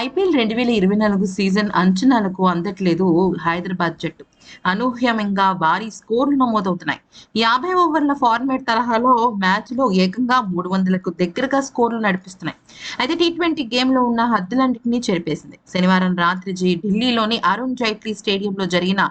IPL రెండు వేల ఇరవై నాలుగు సీజన్ అంచనాలకు అందట్లేదు హైదరాబాద్ జట్టు. అనూహ్యంగా భారీ స్కోర్లు నమోదవుతున్నాయి. యాభై ఓవర్ల ఫార్మాట్ తరహాలో మ్యాచ్లో ఏకంగా మూడు వందలకు దగ్గరగా స్కోర్లు నడిపిస్తున్నాయి. అయితే టీ ట్వంటీ గేమ్లో ఉన్న హద్దులన్నింటినీ చెరిపేసింది. శనివారం రాత్రి జీ ఢిల్లీలోని అరుణ్ జైట్లీ స్టేడియంలో జరిగిన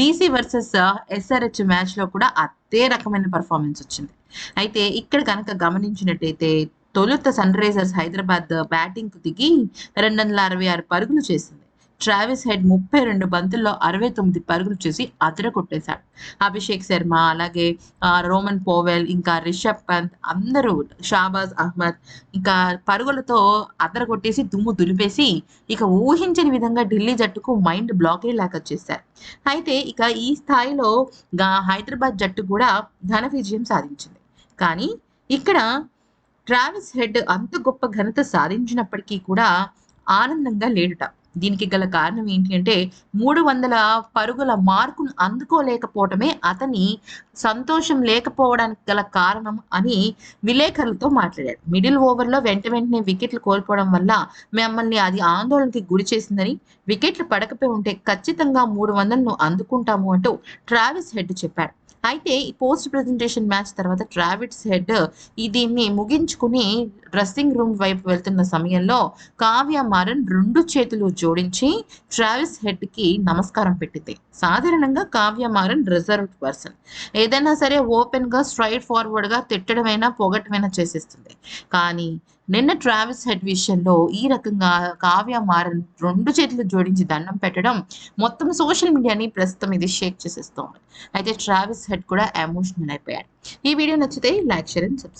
డీసీ వర్సెస్ ఎస్ఆర్హెచ్ మ్యాచ్లో కూడా అదే రకమైన పర్ఫార్మెన్స్ వచ్చింది. అయితే ఇక్కడ కనుక గమనించినట్టయితే తొలుత సన్ రైజర్స్ హైదరాబాద్ బ్యాటింగ్కు దిగి రెండు వందల అరవై ఆరు పరుగులు చేసింది. ట్రావిస్ హెడ్ ముప్పై రెండు బంతుల్లో అరవై తొమ్మిది పరుగులు చేసి అదర కొట్టేశాడు అభిషేక్ శర్మ అలాగే రోమన్ పోవెల్ ఇంకా రిషబ్ పంత్ అందరూ షాబాజ్ అహ్మద్ ఇంకా పరుగులతో అదర కొట్టేసి దుమ్ము దులిపేసి ఇక ఊహించని విధంగా ఢిల్లీ జట్టుకు మైండ్ బ్లాకే అయ్యేలాగా చేశారు. అయితే ఇక ఈ స్థాయిలో గా- హైదరాబాద్ జట్టు కూడా ఘన విజయం సాధించింది. కానీ ఇక్కడ ట్రావిస్ హెడ్ అంత గొప్ప ఘనత సాధించినప్పటికీ కూడా ఆనందంగా లేడుట. దీనికి గల కారణం ఏంటి అంటే మూడు వందల పరుగుల మార్కును అందుకోలేకపోవటమే అతని సంతోషం లేకపోవడానికి గల కారణం అని విలేకరులతో మాట్లాడాడు మిడిల్ ఓవర్లో వెంట వెంటనే వికెట్లు కోల్పోవడం వల్ల మిమ్మల్ని అది ఆందోళనకి గురి చేసిందని వికెట్లు పడకపోయి ఉంటే ఖచ్చితంగా మూడు వందలను అందుకుంటాము అంటూ ట్రావిస్ హెడ్ చెప్పాడు. అయితే ఈ పోస్ట్ ప్రెజెంటేషన్ మ్యాచ్ తర్వాత ట్రావిడ్స్ హెడ్ ఈ దీన్ని ముగించుకుని డ్రెస్సింగ్ రూమ్ వైపు వెళ్తున్న సమయంలో కావ్య మారన్ రెండు చేతులు జోడించి ట్రావిస్ హెడ్కి నమస్కారం పెట్టితే. సాధారణంగా కావ్య మారన్ రిజర్వ్ పర్సన్. ఏదైనా సరే ఓపెన్గా స్ట్రైట్ ఫార్వర్డ్గా తిట్టడమైనా పొగటమైనా చేసేస్తుంది. కానీ నిన్న ట్రావిస్ హెడ్ విషయంలో ఈ రకంగా కావ్య మారన్ రెండు చేతులు జోడించి దండం పెట్టడం మొత్తం సోషల్ మీడియాని ప్రస్తుతం ఇది షేక్ చేసేస్తోంది. అయితే ట్రావిస్ హెడ్ కూడా ఎమోషనల్ అయిపోయాడు. ఈ వీడియో నచ్చితే లైక్ షేర్ అండ్ సబ్స్క్రైబ్.